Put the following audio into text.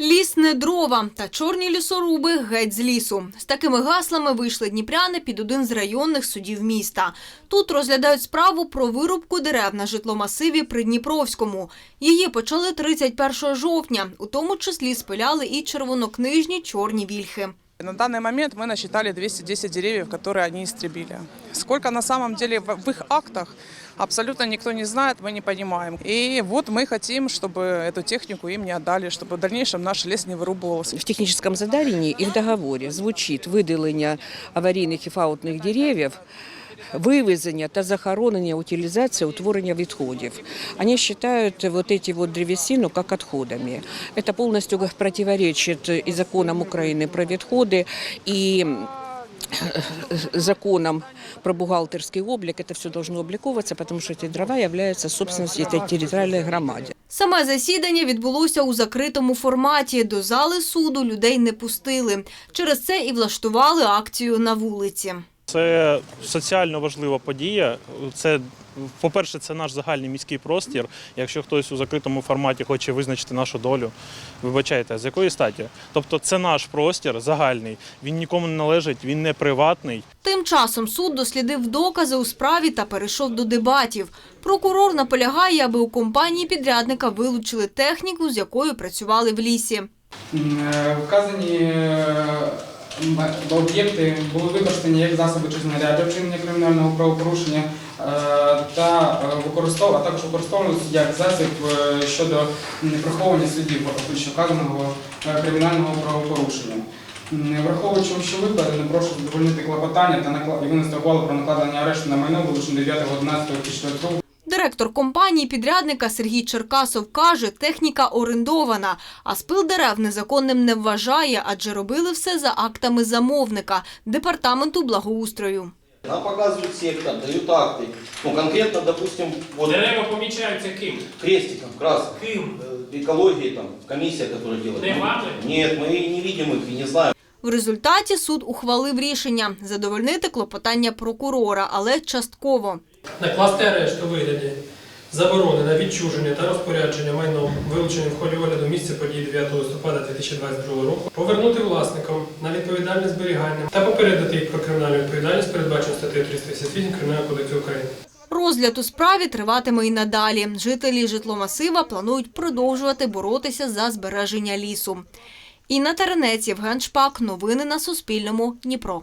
Ліс не дрова та чорні лісоруби геть з лісу. З такими гаслами вийшли дніпряни під один з районних судів міста. Тут розглядають справу про вирубку дерев на житломасиві при Дніпровському. Її почали 31 жовтня, у тому числі спиляли і червонокнижні чорні вільхи. На данный момент мы насчитали 210 деревьев, которые они истребили. Сколько на самом деле в в их актах, абсолютно никто не знает, мы не понимаем. И вот мы хотим, чтобы эту технику им не отдали, чтобы в дальнейшем наш лес не вырубывался. В техническом задании и в договорі звучить видалення аварійних і фаутних деревів, вивезення та захоронення, утилізація, утворення відходів. Они считают вот эти вот древесину как отходами. Это полностью противоречит и законам Украины про відходи, и законам про бухгалтерский облик. Это все должно обликовываться, потому что эти дрова являются собственностью этой территориальной громаде. Саме засідання відбулося у закритому форматі. До зали суду людей не пустили. Через це і влаштували акцію на вулиці. Це соціально важлива подія. Це, по-перше, це наш загальний міський простір. Якщо хтось у закритому форматі хоче визначити нашу долю, вибачайте, з якої статі? Тобто це наш простір загальний. Він нікому не належить, він не приватний. Тим часом суд дослідив докази у справі та перейшов до дебатів. Прокурор наполягає, аби у компанії підрядника вилучили техніку, з якою працювали в лісі. Е, Вказані е, об'єкти були використані як засоби чи знаряддя вчинення кримінального правопорушення е, та е, використов, а також використовувалися як засіб е, щодо приховування слідів вказаного кримінального правопорушення. Враховуючи що викладено, прошу задовольнити клопотання та накла- і винести ухвалу про накладення арешту на майно вилучено 9.11.2004 року. Директор компанії підрядника Сергій Черкасов каже, техніка орендована, а спил дерев незаконним не вважає, адже робили все за актами замовника департаменту благоустрою. Нам показывают сектор, дают акты. Ну, конкретно, допустим, вот Дерева помічаються ким? крестиком, красным. Ким? Э, Экологии там, комиссия, которая делает. Не вами? Нет, мы не видим их и не знаем. В результаті суд ухвалив рішення задовольнити клопотання прокурора, але частково. Накласти арешт у вигляді заборони на відчуження та розпорядження майном, вилученим в ході огляду місця подій 9 листопада 2022 року, повернути власникам на відповідальне зберігання та попередити їх про кримінальну відповідальність, передбачену статтею 358 Кримінального кодексу України. Розгляд у справі триватиме і надалі. Жителі житломасива планують продовжувати боротися за збереження лісу. Інна Теренець, Євген Шпак. Новини на Суспільному. Дніпро.